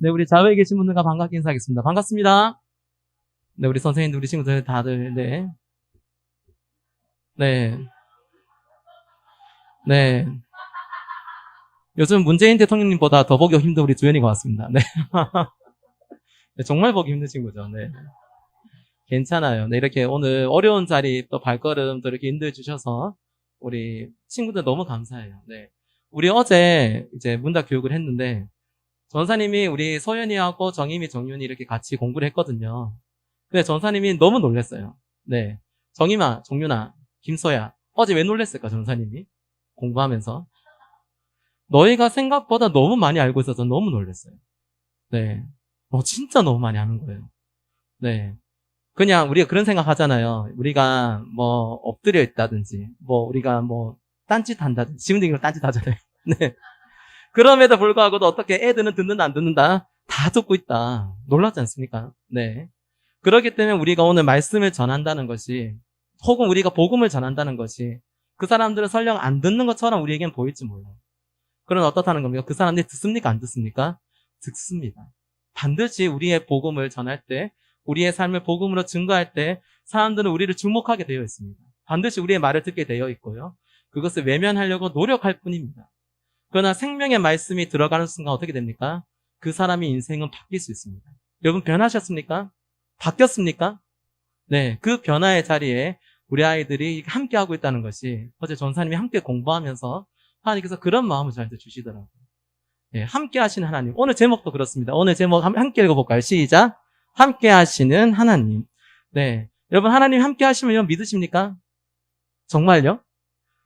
네, 우리 자외에 계신 분들과 반갑게 인사하겠습니다. 반갑습니다. 네, 우리 선생님들, 우리 친구들 다들, 네. 네. 네. 요즘 문재인 대통령님보다 더 보기 힘든 우리 주연이가 왔습니다. 네. 네, 정말 보기 힘든 친구죠. 네. 괜찮아요. 네, 이렇게 오늘 어려운 자리 또 발걸음 또 이렇게 인도해 주셔서 우리 친구들 너무 감사해요. 네. 우리 어제 이제 문답 교육을 했는데 전사님이 우리 소연이하고 정임이 정윤이 이렇게 같이 공부를 했거든요. 근데 전사님이 너무 놀랐어요. 네. 정임아, 정윤아, 김소야. 어제 왜 놀랬을까, 전사님이? 공부하면서. 너희가 생각보다 너무 많이 알고 있어서 너무 놀랐어요. 네. 어, 진짜 너무 많이 아는 거예요. 네. 그냥 우리가 그런 생각 하잖아요. 우리가 뭐 엎드려 있다든지, 뭐 우리가 뭐 딴짓 한다든지, 지금도 이걸 딴짓 하잖아요. 네. 그럼에도 불구하고도 어떻게 애들은 듣는다 안 듣는다 다 듣고 있다. 놀랐지 않습니까? 네. 그렇기 때문에 우리가 오늘 말씀을 전한다는 것이 혹은 우리가 복음을 전한다는 것이 그 사람들은 설령 안 듣는 것처럼 우리에겐 보일지 몰라요. 그럼 어떻다는 겁니까? 그 사람들이 듣습니까? 안 듣습니까? 듣습니다. 반드시 우리의 복음을 전할 때, 우리의 삶을 복음으로 증거할 때 사람들은 우리를 주목하게 되어 있습니다. 반드시 우리의 말을 듣게 되어 있고요. 그것을 외면하려고 노력할 뿐입니다. 그러나 생명의 말씀이 들어가는 순간 어떻게 됩니까? 그 사람의 인생은 바뀔 수 있습니다. 여러분 변하셨습니까? 바뀌었습니까? 네, 그 변화의 자리에 우리 아이들이 함께 하고 있다는 것이 어제 전사님이 함께 공부하면서 하나님께서 그런 마음을 저한테 주시더라고요. 네, 함께 하시는 하나님. 오늘 제목도 그렇습니다. 오늘 제목 함- 함께 읽어볼까요? 시작. 함께 하시는 하나님. 네. 여러분, 하나님 함께 하시면 믿으십니까? 정말요?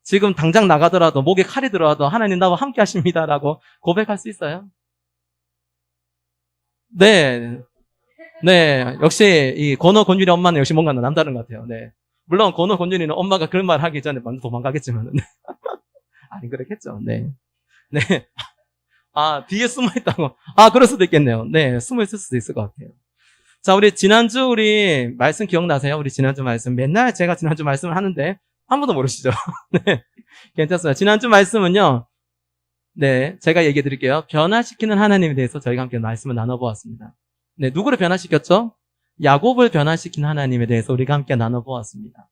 지금 당장 나가더라도, 목에 칼이 들어와도 하나님 나와 함께 하십니다라고 고백할 수 있어요? 네. 네. 역시, 이 권호 권율이 엄마는 역시 뭔가 남다른 것 같아요. 네. 물론, 권호 권율이는 엄마가 그런 말 하기 전에 먼저 도망가겠지만. 아니, 그렇겠죠. 네. 네. 아, 뒤에 숨어 있다고. 아, 그럴 수도 있겠네요. 네. 숨어 있을 수도 있을 것 같아요. 자, 우리 지난주 우리 말씀 기억나세요? 우리 지난주 말씀. 맨날 제가 지난주 말씀을 하는데, 한 번도 모르시죠? 네. 괜찮습니다. 지난주 말씀은요, 네, 제가 얘기해 드릴게요. 변화시키는 하나님에 대해서 저희가 함께 말씀을 나눠보았습니다. 네, 누구를 변화시켰죠? 야곱을 변화시킨 하나님에 대해서 우리가 함께 나눠보았습니다.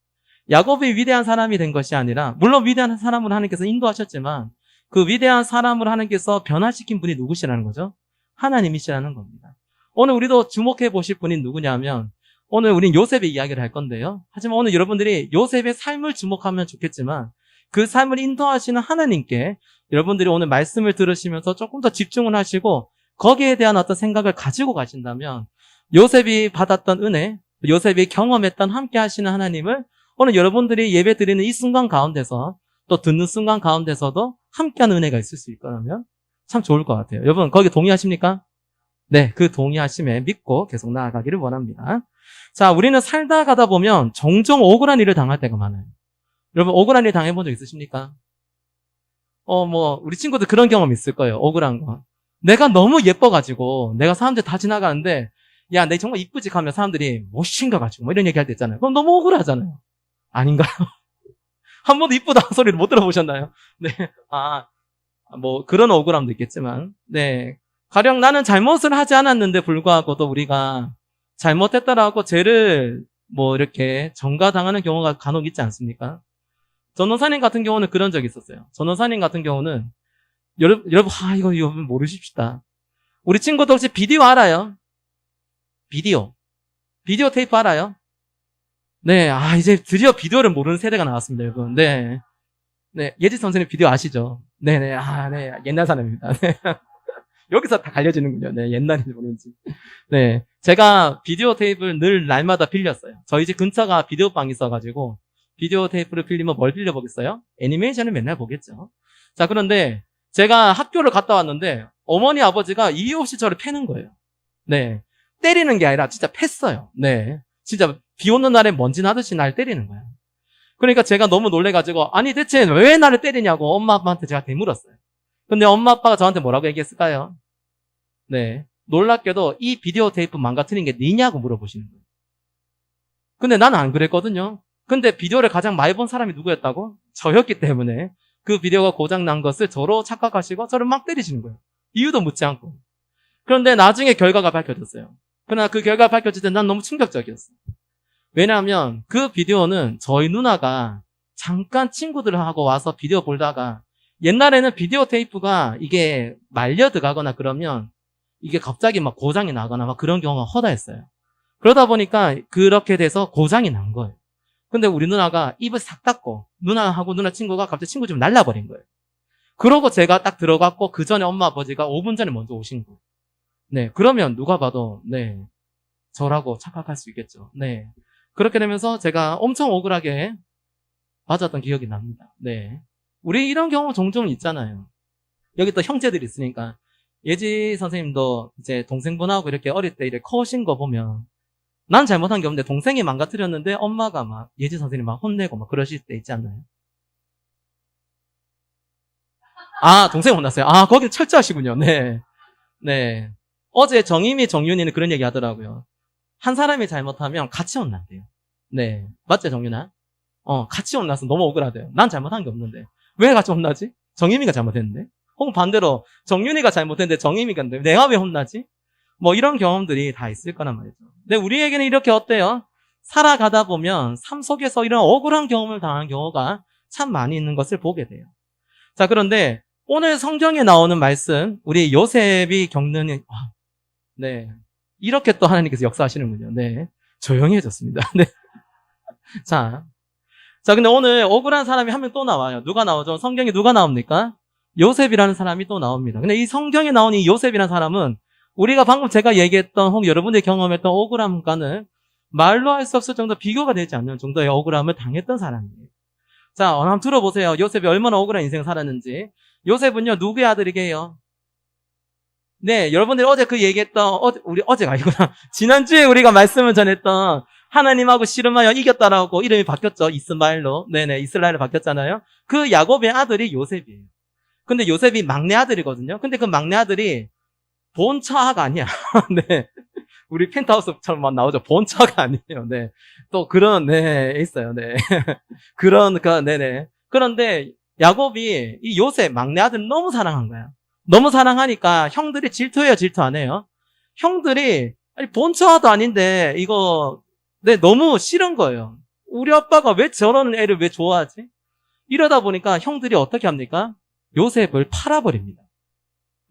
야곱이 위대한 사람이 된 것이 아니라, 물론 위대한 사람을 하나님께서 인도하셨지만, 그 위대한 사람을 하나님께서 변화시킨 분이 누구시라는 거죠? 하나님이시라는 겁니다. 오늘 우리도 주목해 보실 분이 누구냐면, 오늘 우린 요셉의 이야기를 할 건데요. 하지만 오늘 여러분들이 요셉의 삶을 주목하면 좋겠지만, 그 삶을 인도하시는 하나님께 여러분들이 오늘 말씀을 들으시면서 조금 더 집중을 하시고 거기에 대한 어떤 생각을 가지고 가신다면 요셉이 받았던 은혜, 요셉이 경험했던 함께 하시는 하나님을 오늘 여러분들이 예배 드리는 이 순간 가운데서 또 듣는 순간 가운데서도 함께하는 은혜가 있을 수 있거든요. 참 좋을 것 같아요. 여러분 거기 동의하십니까? 네, 그 동의하심에 믿고 계속 나아가기를 원합니다. 자, 우리는 살다 가다 보면 종종 억울한 일을 당할 때가 많아요. 여러분 억울한 일 당해본 적 있으십니까? 어, 뭐, 우리 친구들 그런 경험 있을 거예요. 억울한 거. 내가 너무 예뻐가지고, 내가 사람들 다 지나가는데, 야, 내 정말 이쁘지 하면 사람들이 못생겨가지고, 뭐 이런 얘기 할 때 있잖아요. 그럼 너무 억울하잖아요. 아닌가요? 한 번도 이쁘다는 소리를 못 들어보셨나요? 네. 아, 뭐, 그런 억울함도 있겠지만, 네. 가령 나는 잘못을 하지 않았는데 불구하고도 우리가 잘못했다라고 죄를 뭐 이렇게 전가당하는 경우가 간혹 있지 않습니까? 전원사님 같은 경우는 그런 적이 있었어요. 전원사님 같은 경우는 여러분, 여러분, 아, 이거 여러분 모르십시다. 우리 친구들 혹시 비디오 알아요? 비디오. 비디오 테이프 알아요? 네, 아, 이제 드디어 비디오를 모르는 세대가 나왔습니다, 여러분. 네. 네, 예지 선생님 비디오 아시죠? 네네, 아, 네, 옛날 사람입니다. 네. 여기서 다 갈려지는군요. 네, 옛날인지 모르는지. 네, 제가 비디오 테이프를 늘 날마다 빌렸어요. 저희 집 근처가 비디오 방이 있어가지고, 비디오 테이프를 빌리면 뭘 빌려보겠어요? 애니메이션을 맨날 보겠죠. 자, 그런데 제가 학교를 갔다 왔는데 어머니 아버지가 이유 없이 저를 패는 거예요. 네. 때리는 게 아니라 진짜 팼어요. 네. 진짜 비 오는 날에 먼지 나듯이 날 때리는 거예요. 그러니까 제가 너무 놀래가지고 아니 대체 왜 나를 때리냐고 엄마 아빠한테 제가 되물었어요. 근데 엄마 아빠가 저한테 뭐라고 얘기했을까요? 네. 놀랍게도 이 비디오 테이프 망가뜨린 게 니냐고 물어보시는 거예요. 근데 나는 안 그랬거든요. 근데 비디오를 가장 많이 본 사람이 누구였다고? 저였기 때문에 그 비디오가 고장 난 것을 저로 착각하시고 저를 막 때리시는 거예요. 이유도 묻지 않고. 그런데 나중에 결과가 밝혀졌어요. 그러나 그 결과가 밝혀질 때 난 너무 충격적이었어. 왜냐하면 그 비디오는 저희 누나가 잠깐 친구들하고 와서 비디오 보다가 옛날에는 비디오 테이프가 이게 말려 들어가거나 그러면 이게 갑자기 막 고장이 나거나 막 그런 경우가 허다했어요. 그러다 보니까 그렇게 돼서 고장이 난 거예요. 근데 우리 누나가 입을 싹 닫고 누나하고 누나 친구가 갑자기 친구 좀 날라버린 거예요. 그러고 제가 딱 들어갔고 그 전에 엄마 아버지가 5분 전에 먼저 오신 거예요. 네, 그러면 누가 봐도 네 저라고 착각할 수 있겠죠. 네, 그렇게 되면서 제가 엄청 억울하게 맞았던 기억이 납니다. 네, 우리 이런 경우 종종 있잖아요. 여기 또 형제들이 있으니까 예지 선생님도 이제 동생분하고 이렇게 어릴 때 이렇게 커오신 거 보면 난 잘못한 게 없는데 동생이 망가뜨렸는데 엄마가 막 예지 선생님 막 혼내고 막 그러실 때 있지 않나요? 아, 동생 혼났어요. 아, 거기 철저하시군요. 네. 네. 어제 정임이 정윤이는 그런 얘기 하더라고요. 한 사람이 잘못하면 같이 혼난대요. 네. 맞죠, 정윤아? 어, 같이 혼나서 너무 억울하대요. 난 잘못한 게 없는데. 왜 같이 혼나지? 정임이가 잘못했는데? 혹은 반대로 정윤이가 잘못했는데 정임이가 내가 왜 혼나지? 뭐 이런 경험들이 다 있을 거란 말이죠. 근데 우리에게는 이렇게 어때요? 살아가다 보면 삶 속에서 이런 억울한 경험을 당한 경우가 참 많이 있는 것을 보게 돼요. 자, 그런데 오늘 성경에 나오는 말씀, 우리 요셉이 겪는, 아, 네. 이렇게 또 하나님께서 역사하시는군요. 네. 조용해졌습니다. 네. 자. 자, 근데 오늘 억울한 사람이 한 명 또 나와요. 누가 나오죠? 성경에 누가 나옵니까? 요셉이라는 사람이 또 나옵니다. 근데 이 성경에 나오는 이 요셉이라는 사람은 우리가 방금 제가 얘기했던 혹은 여러분들이 경험했던 억울함과는 말로 할 수 없을 정도 비교가 되지 않는 정도의 억울함을 당했던 사람이에요. 자, 한번 들어보세요. 요셉이 얼마나 억울한 인생을 살았는지. 요셉은요, 누구의 아들이게요? 네, 여러분들이 어제 그 얘기했던, 어제, 우리 어제가 아니구나. 지난주에 우리가 말씀을 전했던 하나님하고 씨름하여 이겼다라고 이름이 바뀌었죠. 이스마엘로. 네네, 이스라엘로 바뀌었잖아요. 그 야곱의 아들이 요셉이에요. 근데 요셉이 막내 아들이거든요. 근데 그 막내 아들이 본처가 아니야. 네. 우리 펜트하우스처럼 나오죠. 본처가 아니에요. 네. 또 그런, 네, 있어요. 네. 그런, 그, 네네. 그런데 야곱이 이 요셉, 막내 아들 너무 사랑한 거야. 너무 사랑하니까 형들이 질투해요, 질투 안 해요? 형들이, 아니, 본처도 아닌데, 이거, 네, 너무 싫은 거예요. 우리 아빠가 왜 저런 애를 왜 좋아하지? 이러다 보니까 형들이 어떻게 합니까? 요셉을 팔아버립니다.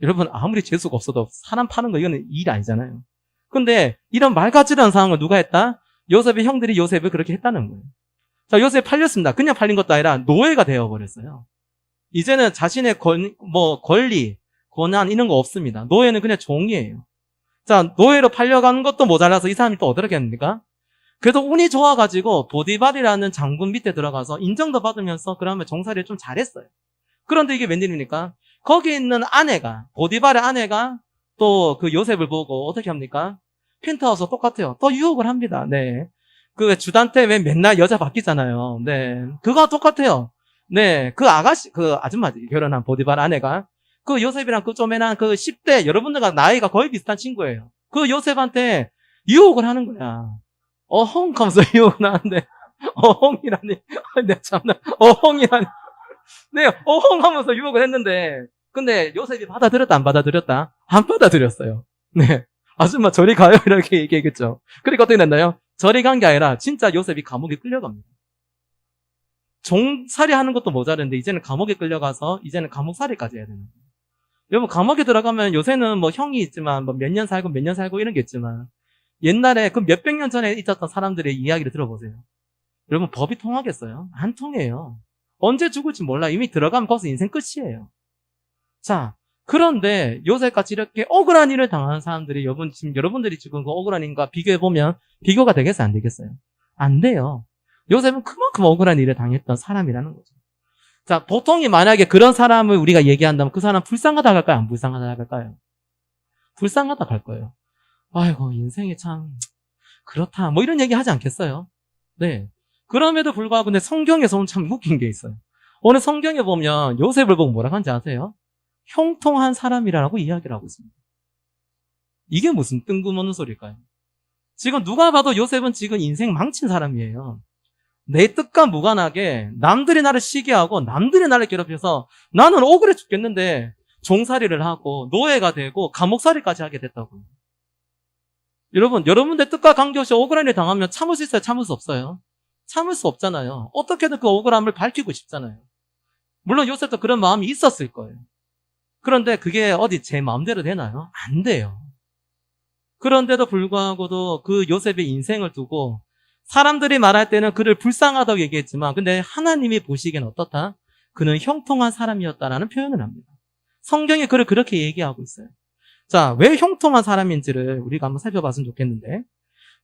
여러분, 아무리 재수가 없어도 사람 파는 거 이거는 일 아니잖아요. 근데 이런 말 같지도 않은 상황을 누가 했다? 요셉의 형들이 요셉을 그렇게 했다는 거예요. 자, 요셉 팔렸습니다. 그냥 팔린 것도 아니라 노예가 되어버렸어요. 이제는 자신의 권, 뭐, 권리, 권한 이런 거 없습니다. 노예는 그냥 종이에요. 자, 노예로 팔려가는 것도 모자라서 이 사람이 또 어떻게 합니까? 그래도 운이 좋아가지고 보디발이라는 장군 밑에 들어가서 인정도 받으면서 그러면 종살이를 좀 잘했어요. 그런데 이게 웬일입니까? 거기 있는 아내가, 보디발의 아내가 또 그 요셉을 보고 어떻게 합니까? 펜트하우스 똑같아요. 또 유혹을 합니다. 네. 그 주단 때왜 맨날 여자 바뀌잖아요. 네. 그거 똑같아요. 네. 그 아가씨, 그 아줌마지, 결혼한 보디발 아내가 그 요셉이랑 그 쪼매난 그 10대, 여러분들과 나이가 거의 비슷한 친구예요. 그 요셉한테 유혹을 하는 거야. 어헝 하면서 유혹을 하는데, 어헝이라니. 네, 참나. 어헝이라니. 네, 어헝 하면서 유혹을 했는데, 근데 요셉이 받아들였다, 안 받아들였다? 안 받아들였어요. 네. 아줌마 저리 가요 이렇게 얘기했겠죠. 그러니까 어떻게 됐나요? 저리 간 게 아니라 진짜 요셉이 감옥에 끌려갑니다. 종살이 하는 것도 모자른데 이제는 감옥에 끌려가서 이제는 감옥살이까지 해야 되는 거예요. 여러분 감옥에 들어가면 요새는 뭐 형이 있지만 뭐 몇 년 살고 몇 년 살고 이런 게 있지만 옛날에 그 몇백 년 전에 있었던 사람들의 이야기를 들어보세요. 여러분 법이 통하겠어요? 안 통해요. 언제 죽을지 몰라. 이미 들어가면 거기서 인생 끝이에요. 자, 그런데 요새까지 이렇게 억울한 일을 당하는 사람들이 여러분 지금 여러분들이 지금 그 억울한 일과 비교해 보면 비교가 되겠어요, 안 되겠어요? 안 돼요. 요셉은 그만큼 억울한 일을 당했던 사람이라는 거죠. 자, 보통이 만약에 그런 사람을 우리가 얘기한다면 그 사람 불쌍하다 할까요? 안 불쌍하다 할까요? 불쌍하다 할 거예요. 아이고, 인생이 참 그렇다. 뭐 이런 얘기 하지 않겠어요? 네. 그럼에도 불구하고 근데 성경에서는 참 웃긴 게 있어요. 오늘 성경에 보면 요셉을 보고 뭐라고 하는지 아세요? 형통한 사람이라고 이야기를 하고 있습니다. 이게 무슨 뜬금없는 소리일까요? 지금 누가 봐도 요셉은 지금 인생 망친 사람이에요. 내 뜻과 무관하게 남들이 나를 시기하고 남들이 나를 괴롭혀서 나는 억울해 죽겠는데 종살이를 하고 노예가 되고 감옥살이까지 하게 됐다고요. 여러분, 여러분들 뜻과 관계없이 억울한 일 당하면 참을 수 있어요? 참을 수 없어요? 참을 수 없잖아요. 어떻게든 그 억울함을 밝히고 싶잖아요. 물론 요셉도 그런 마음이 있었을 거예요. 그런데 그게 어디 제 마음대로 되나요? 안 돼요. 그런데도 불구하고도 그 요셉의 인생을 두고 사람들이 말할 때는 그를 불쌍하다고 얘기했지만 근데 하나님이 보시기엔 어떻다? 그는 형통한 사람이었다라는 표현을 합니다. 성경이 그를 그렇게 얘기하고 있어요. 자, 왜 형통한 사람인지를 우리가 한번 살펴봤으면 좋겠는데.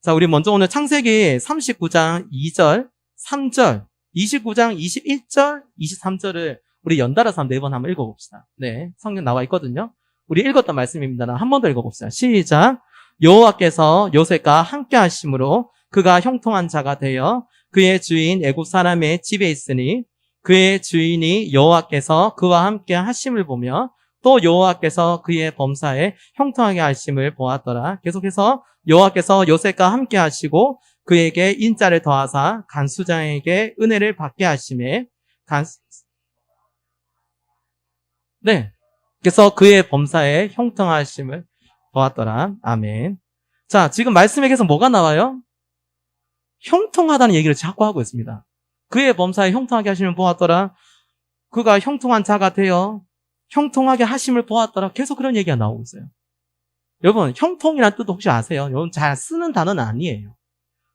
자, 우리 먼저 오늘 창세기 39장 2절, 3절, 29장 21절, 23절을 우리 연달아서 한네번 한번 읽어봅시다. 네, 성경 나와 있거든요. 우리 읽었던 말씀입니다. 한 번 더 읽어봅시다. 시작. 여호와께서 요셉과 함께 하심으로 그가 형통한 자가 되어 그의 주인 애굽 사람의 집에 있으니 그의 주인이 여호와께서 그와 함께 하심을 보며 또 여호와께서 그의 범사에 형통하게 하심을 보았더라. 계속해서 여호와께서 요셉과 함께 하시고 그에게 인자를 더하사 간수장에게 은혜를 받게 하심에 간 네. 그래서 그의 범사에 형통하심을 보았더라. 아멘. 자, 지금 말씀에 계속 뭐가 나와요? 형통하다는 얘기를 자꾸 하고 있습니다. 그의 범사에 형통하게 하심을 보았더라. 그가 형통한 자가 되어 형통하게 하심을 보았더라. 계속 그런 얘기가 나오고 있어요. 여러분, 형통이란 뜻 혹시 아세요? 여러분 잘 쓰는 단어는 아니에요.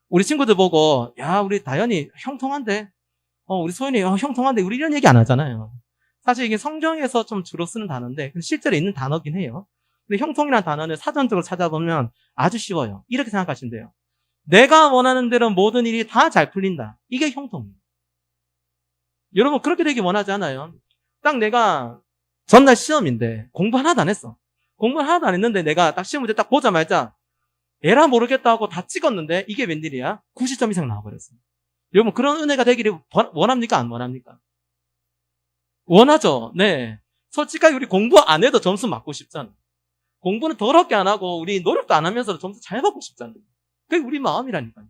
우리 친구들 보고, 야, 우리 다현이 형통한데, 어, 우리 소연이 어, 형통한데, 우리 이런 얘기 안 하잖아요. 사실 이게 성경에서 좀 주로 쓰는 단어인데, 실제로 있는 단어긴 해요. 근데 형통이라는 단어는 사전적으로 찾아보면 아주 쉬워요. 이렇게 생각하시면 돼요. 내가 원하는 대로 모든 일이 다 잘 풀린다. 이게 형통이에요. 여러분, 그렇게 되기 원하지 않아요. 딱 내가 전날 시험인데 공부 하나도 안 했어. 공부 하나도 안 했는데 내가 딱 시험 문제 딱 보자마자 에라 모르겠다 하고 다 찍었는데 이게 웬일이야? 90점 이상 나와버렸어. 여러분, 그런 은혜가 되기를 원합니까? 안 원합니까? 원하죠. 네. 솔직하게 우리 공부 안 해도 점수 맞고 싶잖아. 공부는 더럽게 안 하고 우리 노력도 안 하면서 점수 잘 받고 싶잖아요. 그게 우리 마음이라니까요.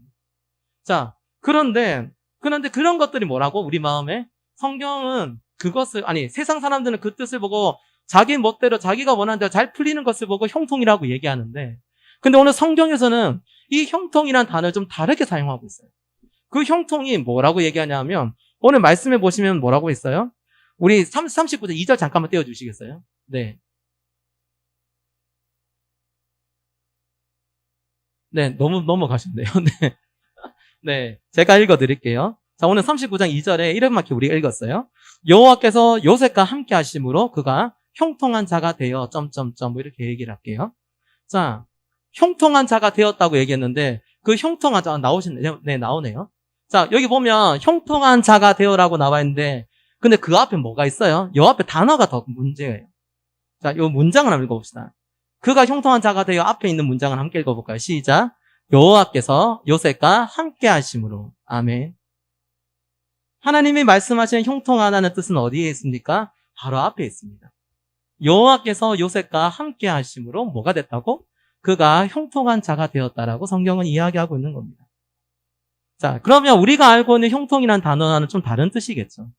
자, 그런데 그런데 그런 것들이 뭐라고 우리 마음에 성경은 그것을 아니 세상 사람들은 그 뜻을 보고 자기 멋대로 자기가 원하는 대로 잘 풀리는 것을 보고 형통이라고 얘기하는데 근데 오늘 성경에서는 이 형통이란 단어를 좀 다르게 사용하고 있어요. 그 형통이 뭐라고 얘기하냐면 오늘 말씀해 보시면 뭐라고 있어요? 우리 39절 2절 잠깐만 떼어 주시겠어요? 네. 네, 너무 넘어가셨네요. 네. 네. 제가 읽어 드릴게요. 자, 오늘 39장 2절에 이렇게 우리가 읽었어요. 여호와께서 요셉과 함께 하심으로 그가 형통한 자가 되어 점점점 뭐 이렇게 얘기를 할게요. 자, 형통한 자가 되었다고 얘기했는데 그 형통한 자가 나오시네요. 네, 나오네요. 자, 여기 보면 형통한 자가 되어라고 나와 있는데 근데 그 앞에 뭐가 있어요? 요 앞에 단어가 더 문제예요. 자, 요 문장을 한번 읽어봅시다. 그가 형통한 자가 되어 앞에 있는 문장을 함께 읽어볼까요? 시작. 여호와께서 요셉과 함께 하심으로. 아멘. 하나님이 말씀하시는 형통하다는 뜻은 어디에 있습니까? 바로 앞에 있습니다. 여호와께서 요셉과 함께 하심으로 뭐가 됐다고? 그가 형통한 자가 되었다라고 성경은 이야기하고 있는 겁니다. 자, 그러면 우리가 알고 있는 형통이란 단어와는 좀 다른 뜻이겠죠.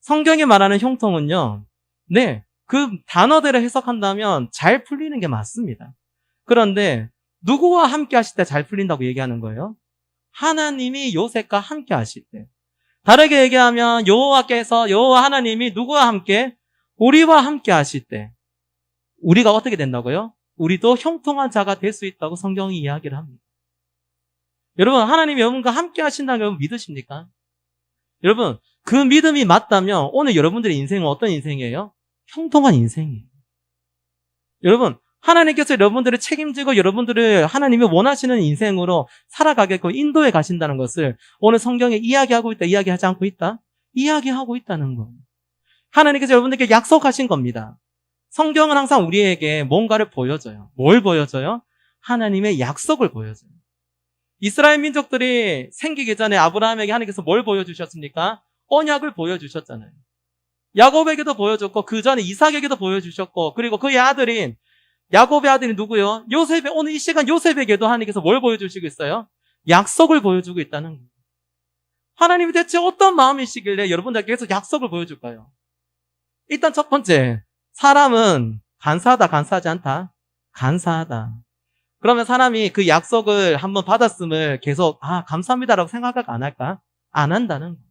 성경이 말하는 형통은요, 네, 그 단어대로 해석한다면 잘 풀리는 게 맞습니다. 그런데 누구와 함께 하실 때 잘 풀린다고 얘기하는 거예요? 하나님이 요셉과 함께 하실 때. 다르게 얘기하면 여호와께서 여호와 하나님이 누구와 함께 우리와 함께 하실 때 우리가 어떻게 된다고요? 우리도 형통한 자가 될 수 있다고 성경이 이야기를 합니다. 여러분 하나님이 여러분과 함께 하신다는 여러분 믿으십니까? 여러분 그 믿음이 맞다면 오늘 여러분들의 인생은 어떤 인생이에요? 형통한 인생이에요. 여러분 하나님께서 여러분들을 책임지고 여러분들을 하나님이 원하시는 인생으로 살아가게끔 인도해 가신다는 것을 오늘 성경에 이야기하고 있다, 이야기하지 않고 있다? 이야기하고 있다는 거. 하나님께서 여러분들께 약속하신 겁니다. 성경은 항상 우리에게 뭔가를 보여줘요. 뭘 보여줘요? 하나님의 약속을 보여줘요. 이스라엘 민족들이 생기기 전에 아브라함에게 하나님께서 뭘 보여주셨습니까? 언약을 보여주셨잖아요. 야곱에게도 보여줬고 그 전에 이삭에게도 보여주셨고 그리고 그의 아들인 야곱의 아들이 누구요? 요셉의 오늘 이 시간 요셉에게도 하나님께서 뭘 보여주시고 있어요? 약속을 보여주고 있다는 거예요. 하나님이 대체 어떤 마음이시길래 여러분들께 계속 약속을 보여줄까요? 일단 첫 번째 사람은 간사하다, 간사하지 않다? 간사하다. 그러면 사람이 그 약속을 한번 받았음을 계속, 아, 감사합니다라고 생각할까, 안 할까? 안 한다는 거예요.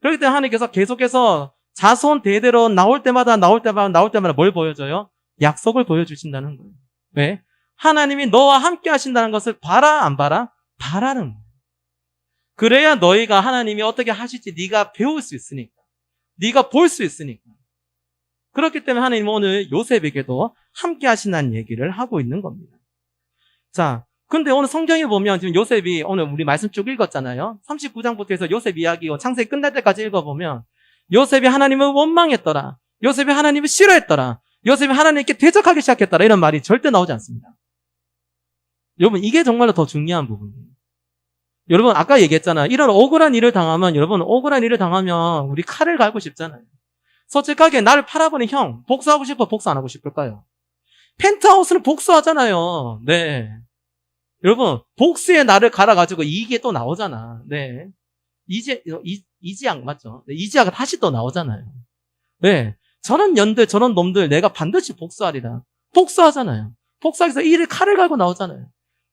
그렇기 때문에 하나님께서 계속해서 자손 대대로 나올 때마다, 나올 때마다, 나올 때마다 뭘 보여줘요? 약속을 보여주신다는 거예요. 왜? 하나님이 너와 함께 하신다는 것을 봐라, 안 봐라? 바라는 거예요. 그래야 너희가 하나님이 어떻게 하실지 네가 배울 수 있으니까. 네가 볼 수 있으니까. 그렇기 때문에 하나님은 오늘 요셉에게도 함께 하신다는 얘기를 하고 있는 겁니다. 자, 근데 오늘 성경에 보면 지금 요셉이 오늘 우리 말씀 쭉 읽었잖아요. 39장부터 해서 요셉 이야기 창세기 끝날 때까지 읽어보면 요셉이 하나님을 원망했더라. 요셉이 하나님을 싫어했더라. 요셉이 하나님께 대적하기 시작했더라. 이런 말이 절대 나오지 않습니다. 여러분, 이게 정말로 더 중요한 부분이에요. 여러분, 아까 얘기했잖아요. 이런 억울한 일을 당하면, 여러분, 억울한 일을 당하면 우리 칼을 갈고 싶잖아요. 솔직하게 나를 팔아버린 형, 복수하고 싶어, 복수 안 하고 싶을까요? 펜트하우스는 복수하잖아요. 네. 여러분, 복수의 나를 갈아가지고 이게 또 나오잖아. 네. 이제, 이, 이지약 맞죠? 네, 이지약은 다시 또 나오잖아요. 네. 저런 년들, 저런 놈들 내가 반드시 복수하리라. 복수하잖아요. 복수하기 위해서 이를 칼을 갈고 나오잖아요.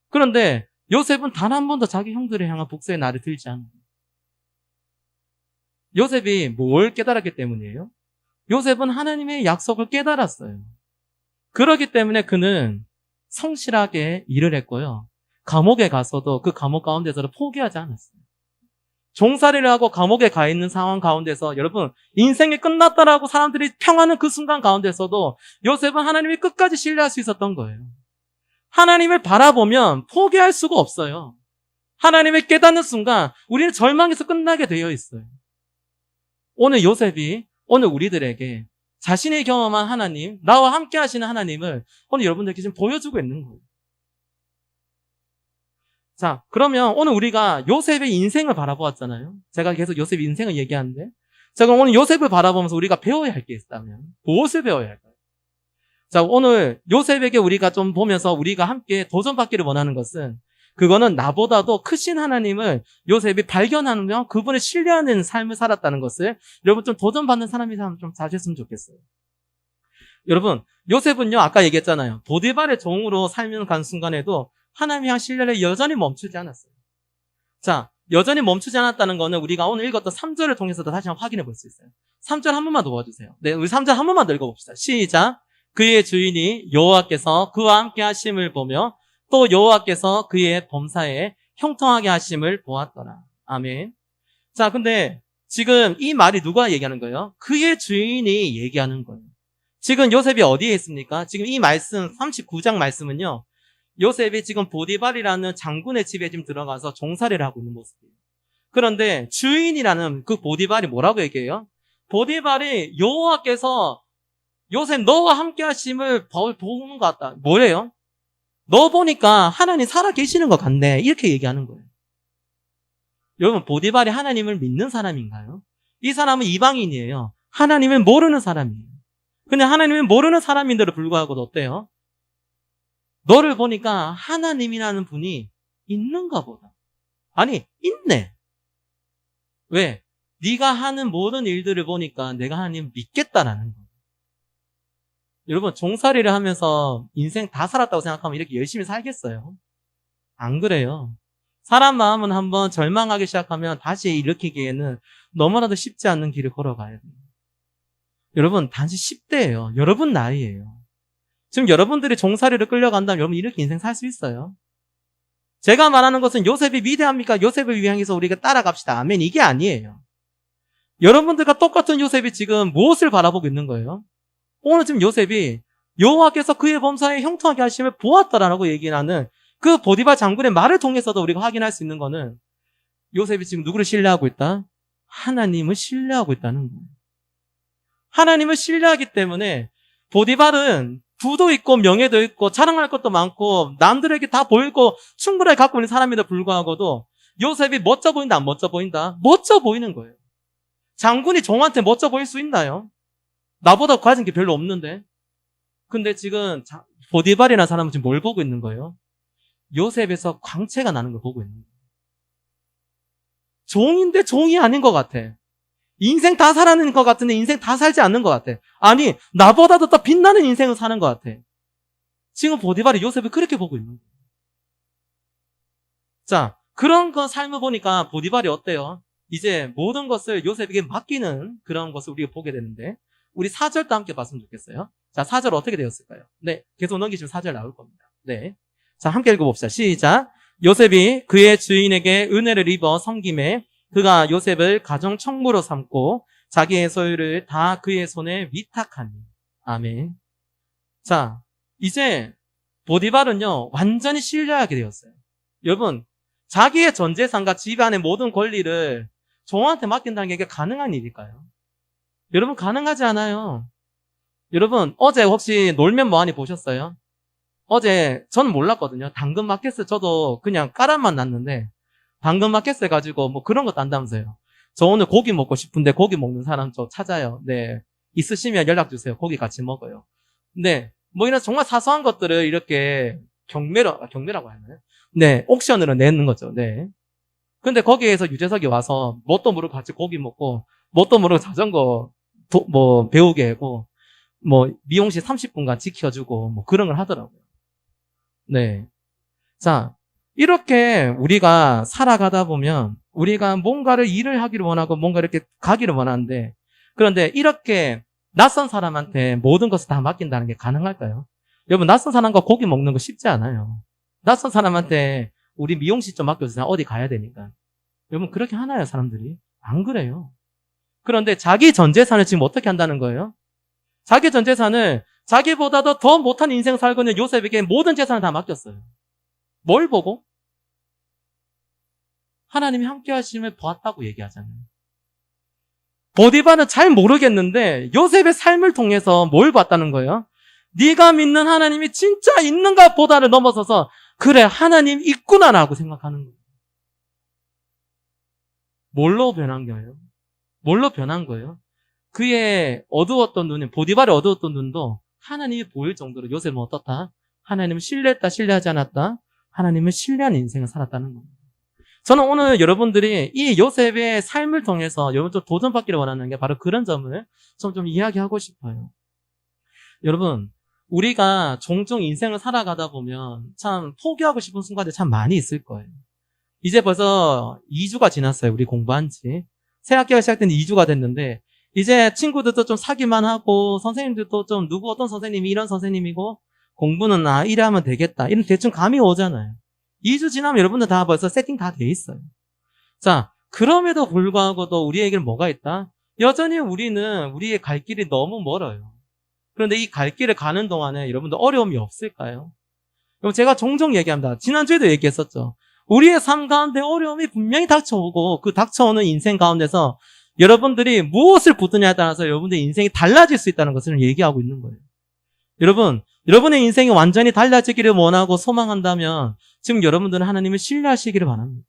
그런데 요셉은 단 한 번도 자기 형들을 향한 복수의 날을 들지 않아요. 요셉이 뭘 깨달았기 때문이에요? 요셉은 하나님의 약속을 깨달았어요. 그러기 때문에 그는 성실하게 일을 했고요. 감옥에 가서도 그 감옥 가운데서도 포기하지 않았어요. 종살이를 하고 감옥에 가 있는 상황 가운데서 여러분 인생이 끝났다라고 사람들이 평하는 그 순간 가운데서도 요셉은 하나님이 끝까지 신뢰할 수 있었던 거예요. 하나님을 바라보면 포기할 수가 없어요. 하나님을 깨닫는 순간 우리는 절망에서 끝나게 되어 있어요. 오늘 요셉이 오늘 우리들에게 자신의 경험한 하나님, 나와 함께 하시는 하나님을 오늘 여러분들께 지금 보여주고 있는 거예요. 자, 그러면 오늘 우리가 요셉의 인생을 바라보았잖아요. 제가 계속 요셉 인생을 얘기하는데. 자, 그럼 오늘 요셉을 바라보면서 우리가 배워야 할 게 있다면 무엇을 배워야 할까요? 자, 오늘 요셉에게 우리가 좀 보면서 우리가 함께 도전받기를 원하는 것은 그거는 나보다도 크신 하나님을 요셉이 발견하며 그분을 신뢰하는 삶을 살았다는 것을 여러분 좀 도전받는 사람이 좀 자주했으면 좋겠어요. 여러분, 요셉은요, 아까 얘기했잖아요. 보디발의 종으로 살면 간 순간에도 하나님 향 신뢰를 여전히 멈추지 않았어요. 자, 여전히 멈추지 않았다는 거는 우리가 오늘 읽었던 3절을 통해서도 다시 한번 확인해 볼 수 있어요. 3절 한 번만 도와주세요. 네, 우리 3절 한 번만 더 읽어봅시다. 시작. 그의 주인이 여호와께서 그와 함께 하심을 보며 또 여호와께서 그의 범사에 형통하게 하심을 보았더라. 아멘. 자, 근데 지금 이 말이 누가 얘기하는 거예요? 그의 주인이 얘기하는 거예요. 지금 요셉이 어디에 있습니까? 지금 이 말씀 39장 말씀은요. 요셉이 지금 보디발이라는 장군의 집에 지금 들어가서 종살이를 하고 있는 모습이에요. 그런데 주인이라는 그 보디발이 뭐라고 얘기해요? 보디발이 여호와께서 요셉 너와 함께 하심을 보는 것 같다. 뭐예요? 너 보니까 하나님 살아 계시는 것 같네. 이렇게 얘기하는 거예요. 여러분, 보디발이 하나님을 믿는 사람인가요? 이 사람은 이방인이에요. 하나님을 모르는 사람이에요. 근데 하나님을 모르는 사람인데도 불구하고 어때요? 너를 보니까 하나님이라는 분이 있는가 보다. 아니, 있네. 왜? 네가 하는 모든 일들을 보니까 내가 하나님 믿겠다라는 거예요. 여러분, 종살이를 하면서 인생 다 살았다고 생각하면 이렇게 열심히 살겠어요? 안 그래요. 사람 마음은 한번 절망하기 시작하면 다시 일으키기에는 너무나도 쉽지 않은 길을 걸어가야 돼요. 여러분, 단지 10대예요. 여러분 나이예요. 지금 여러분들이 종살이를 끌려간다면 여러분 이렇게 인생 살 수 있어요? 제가 말하는 것은 요셉이 위대합니까? 요셉을 위향해서 우리가 따라갑시다. 아멘. 이게 아니에요. 여러분들과 똑같은 요셉이 지금 무엇을 바라보고 있는 거예요? 오늘 지금 요셉이 여호와께서 그의 범사에 형통하게 하심을 보았다라고 얘기하는 그 보디바 장군의 말을 통해서도 우리가 확인할 수 있는 거는 요셉이 지금 누구를 신뢰하고 있다? 하나님을 신뢰하고 있다는 거예요. 하나님을 신뢰하기 때문에 보디발은 부도 있고 명예도 있고 자랑할 것도 많고 남들에게 다 보이고 충분하게 갖고 있는 사람에도 불구하고도 요셉이 멋져 보인다 안 멋져 보인다? 멋져 보이는 거예요. 장군이 종한테 멋져 보일 수 있나요? 나보다 가진 게 별로 없는데. 근데 지금 보디발이라는 사람은 지금 뭘 보고 있는 거예요? 요셉에서 광채가 나는 걸 보고 있는 거예요. 종인데 종이 아닌 것 같아. 인생 다 살아는 것 같은데 인생 다 살지 않는 것 같아. 아니, 나보다도 더 빛나는 인생을 사는 것 같아. 지금 보디발이 요셉을 그렇게 보고 있는 거예요. 자, 그런 거 삶을 보니까 보디발이 어때요? 이제 모든 것을 요셉에게 맡기는 그런 것을 우리가 보게 되는데, 우리 4절도 함께 봤으면 좋겠어요. 자, 4절 어떻게 되었을까요? 네, 계속 넘기시면 4절 나올 겁니다. 네. 자, 함께 읽어봅시다. 시작. 요셉이 그의 주인에게 은혜를 입어 섬김에 그가 요셉을 가정 청부로 삼고 자기의 소유를 다 그의 손에 위탁하니. 아멘. 자, 이제 보디발은요, 완전히 신뢰하게 되었어요. 여러분, 자기의 전 재산과 집안의 모든 권리를 종한테 맡긴다는 게 가능한 일일까요? 여러분, 가능하지 않아요. 여러분, 어제 혹시 놀면 뭐하니 보셨어요? 어제, 저는 몰랐거든요. 당근 마켓을 저도 그냥 까란만 났는데, 당근 마켓 해가지고 뭐 그런 것도 안다면서요. 저 오늘 고기 먹고 싶은데 고기 먹는 사람 저 찾아요. 네. 있으시면 연락 주세요. 고기 같이 먹어요. 네. 뭐 이런 정말 사소한 것들을 이렇게 경매로, 아, 경매라고 하나요? 네. 옥션으로 내는 거죠. 네. 근데 거기에서 유재석이 와서 뭣도 모르고 같이 고기 먹고, 뭣도 모르고 자전거 도- 뭐 배우게 하고, 뭐 미용실 30분간 지켜주고, 뭐 그런 걸 하더라고요. 네. 자, 이렇게 우리가 살아가다 보면 우리가 뭔가를 일을 하기를 원하고 뭔가 이렇게 가기를 원하는데 그런데 이렇게 낯선 사람한테 모든 것을 다 맡긴다는 게 가능할까요? 여러분 낯선 사람과 고기 먹는 거 쉽지 않아요. 낯선 사람한테 우리 미용실 좀 맡겨주세요. 어디 가야 되니까. 여러분 그렇게 하나요 사람들이? 안 그래요. 그런데 자기 전 재산을 지금 어떻게 한다는 거예요? 자기 전 재산을 자기보다도 더 못한 인생 살고 있는 요셉에게 모든 재산을 다 맡겼어요. 뭘 보고? 하나님이 함께 하심을 보았다고 얘기하잖아요. 보디바는 잘 모르겠는데 요셉의 삶을 통해서 뭘 봤다는 거예요? 네가 믿는 하나님이 진짜 있는가 보다를 넘어서서 그래 하나님 있구나라고 생각하는 거예요. 뭘로 변한 거예요? 뭘로 변한 거예요? 그의 어두웠던 눈이 보디발의 어두웠던 눈도 하나님이 보일 정도로 요셉은 어떻다? 하나님을 신뢰했다, 신뢰하지 않았다? 하나님을 신뢰한 인생을 살았다는 겁니다. 저는 오늘 여러분들이 이 요셉의 삶을 통해서 여러분 좀 도전받기를 원하는 게 바로 그런 점을 좀, 좀 이야기하고 싶어요. 여러분, 우리가 종종 인생을 살아가다 보면 참 포기하고 싶은 순간들이 참 많이 있을 거예요. 이제 벌써 2주가 지났어요. 우리 공부한 지. 새 학기가 시작된 지 2주가 됐는데 이제 친구들도 좀 사기만 하고 선생님들도 좀 누구 어떤 선생님이 이런 선생님이고 공부는 아 이래 하면 되겠다. 이런 대충 감이 오잖아요. 2주 지나면 여러분들 다 벌써 세팅 다 돼 있어요. 자, 그럼에도 불구하고도 우리에게는 뭐가 있다? 여전히 우리는 우리의 갈 길이 너무 멀어요. 그런데 이 갈 길을 가는 동안에 여러분들 어려움이 없을까요? 그럼 제가 종종 얘기합니다. 지난주에도 얘기했었죠. 우리의 삶 가운데 어려움이 분명히 닥쳐오고 그 닥쳐오는 인생 가운데서 여러분들이 무엇을 붙느냐에 따라서 여러분들의 인생이 달라질 수 있다는 것을 얘기하고 있는 거예요. 여러분, 여러분의 인생이 완전히 달라지기를 원하고 소망한다면 지금 여러분들은 하나님을 신뢰하시기를 바랍니다.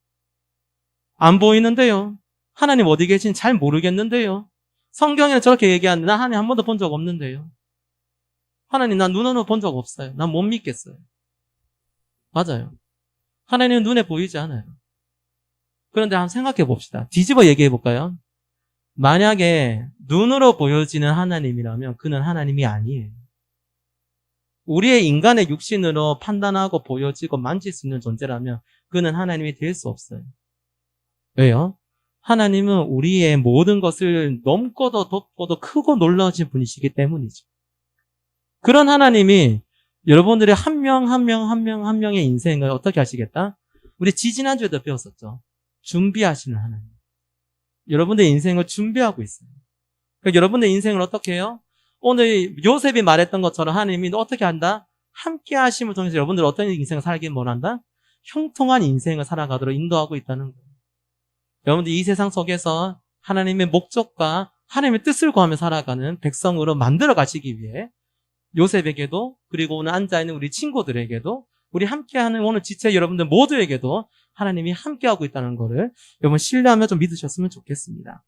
안 보이는데요. 하나님 어디 계신 잘 모르겠는데요. 성경에는 저렇게 얘기하는데 나 하나님 한 번도 본 적 없는데요. 하나님 난 눈으로 본 적 없어요. 난 못 믿겠어요. 맞아요. 하나님은 눈에 보이지 않아요. 그런데 한번 생각해 봅시다. 뒤집어 얘기해 볼까요? 만약에 눈으로 보여지는 하나님이라면 그는 하나님이 아니에요. 우리의 인간의 육신으로 판단하고 보여지고 만질 수 있는 존재라면 그는 하나님이 될 수 없어요. 왜요? 하나님은 우리의 모든 것을 넘고도 덮고도 크고 놀라우신 분이시기 때문이죠. 그런 하나님이 여러분들의 한 명, 한 명, 한 명, 한 명의 인생을 어떻게 하시겠다? 우리 지지난주에도 배웠었죠. 준비하시는 하나님. 여러분들의 인생을 준비하고 있어요. 그러니까 여러분의 인생을 어떻게 해요? 오늘 요셉이 말했던 것처럼 하나님이 어떻게 한다? 함께 하심을 통해서 여러분들 어떤 인생을 살기 원한다? 형통한 인생을 살아가도록 인도하고 있다는 거예요. 여러분들 이 세상 속에서 하나님의 목적과 하나님의 뜻을 구하며 살아가는 백성으로 만들어 가시기 위해 요셉에게도 그리고 오늘 앉아있는 우리 친구들에게도 우리 함께하는 오늘 지체 여러분들 모두에게도 하나님이 함께하고 있다는 것을 여러분 신뢰하며 좀 믿으셨으면 좋겠습니다.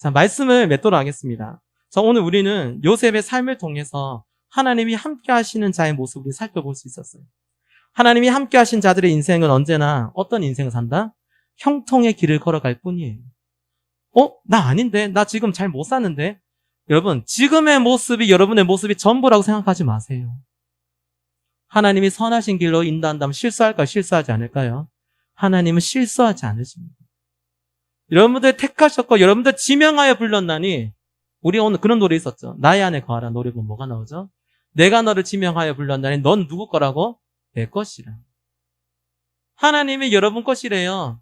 자, 말씀을 맺도록 하겠습니다. 자, 오늘 우리는 요셉의 삶을 통해서 하나님이 함께 하시는 자의 모습을 살펴볼 수 있었어요. 하나님이 함께 하신 자들의 인생은 언제나 어떤 인생을 산다? 형통의 길을 걸어갈 뿐이에요. 어? 나 아닌데? 나 지금 잘 못 사는데? 여러분, 지금의 모습이 여러분의 모습이 전부라고 생각하지 마세요. 하나님이 선하신 길로 인도한다면 실수할까요? 실수하지 않을까요? 하나님은 실수하지 않으십니다. 여러분들 택하셨고 여러분들 지명하여 불렀나니 우리 오늘 그런 노래 있었죠. 나의 안에 거하라 노래 보면 뭐가 나오죠? 내가 너를 지명하여 불렀나니 넌 누구 거라고? 내 것이라. 하나님이 여러분 것이래요.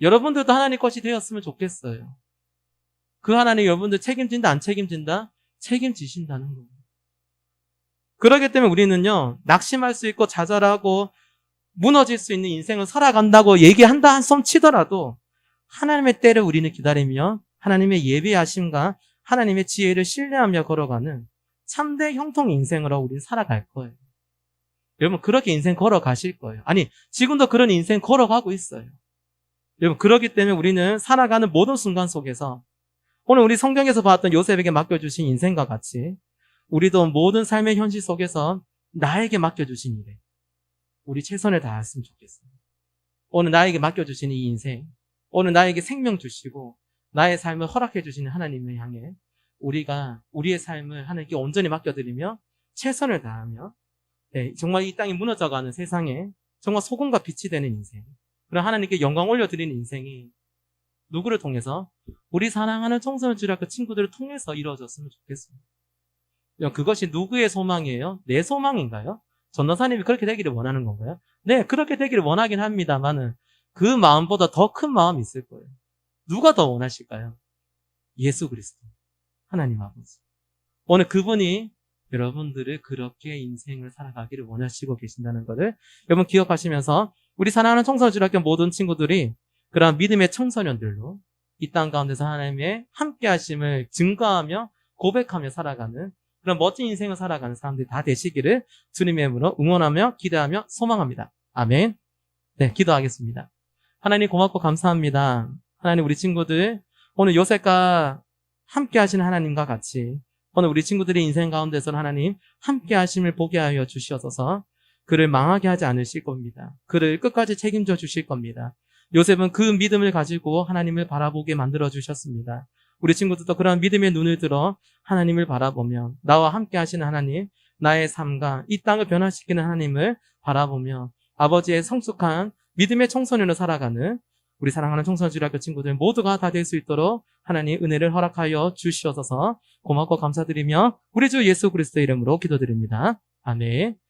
여러분들도 하나님 것이 되었으면 좋겠어요. 그 하나님 여러분들 책임진다 안 책임진다? 책임지신다는 거예요. 그러기 때문에 우리는요 낙심할 수 있고 좌절하고 무너질 수 있는 인생을 살아간다고 얘기한다 한섬 치더라도 하나님의 때를 우리는 기다리며 하나님의 예비하심과 하나님의 지혜를 신뢰하며 걸어가는 참된 형통 인생으로 우리는 살아갈 거예요. 여러분 그렇게 인생 걸어가실 거예요. 아니 지금도 그런 인생 걸어가고 있어요. 여러분 그렇기 때문에 우리는 살아가는 모든 순간 속에서 오늘 우리 성경에서 봤던 요셉에게 맡겨주신 인생과 같이 우리도 모든 삶의 현실 속에서 나에게 맡겨주신 일에 우리 최선을 다했으면 좋겠어요. 오늘 나에게 맡겨주신 이 인생, 오늘 나에게 생명 주시고 나의 삶을 허락해 주시는 하나님을 향해 우리가 우리의 삶을 하나님께 온전히 맡겨드리며 최선을 다하며 네, 정말 이 땅이 무너져가는 세상에 정말 소금과 빛이 되는 인생 그런 하나님께 영광 올려드리는 인생이 누구를 통해서 우리 사랑하는 청소년 주일학교 친구들을 통해서 이루어졌으면 좋겠습니다. 그것이 누구의 소망이에요? 내 소망인가요? 전도사님이 그렇게 되기를 원하는 건가요? 네, 그렇게 되기를 원하긴 합니다만은 그 마음보다 더 큰 마음이 있을 거예요. 누가 더 원하실까요? 예수 그리스도. 하나님 아버지. 오늘 그분이 여러분들을 그렇게 인생을 살아가기를 원하시고 계신다는 것을 여러분 기억하시면서 우리 사랑하는 청소년학교 모든 친구들이 그런 믿음의 청소년들로 이 땅 가운데서 하나님의 함께 하심을 증거하며 고백하며 살아가는 그런 멋진 인생을 살아가는 사람들이 다 되시기를 주님의 이름으로 응원하며 기대하며 소망합니다. 아멘. 네, 기도하겠습니다. 하나님 고맙고 감사합니다. 하나님 우리 친구들 오늘 요셉과 함께 하시는 하나님과 같이 오늘 우리 친구들의 인생 가운데서 하나님 함께 하심을 보게 하여 주시옵소서 그를 망하게 하지 않으실 겁니다. 그를 끝까지 책임져 주실 겁니다. 요셉은 그 믿음을 가지고 하나님을 바라보게 만들어 주셨습니다. 우리 친구들도 그런 믿음의 눈을 들어 하나님을 바라보며 나와 함께 하시는 하나님, 나의 삶과 이 땅을 변화시키는 하나님을 바라보며 아버지의 성숙한 믿음의 청소년으로 살아가는 우리 사랑하는 청소년주일학교 친구들 모두가 다 될 수 있도록 하나님 은혜를 허락하여 주시옵소서 고맙고 감사드리며 우리 주 예수 그리스도 이름으로 기도드립니다. 아멘.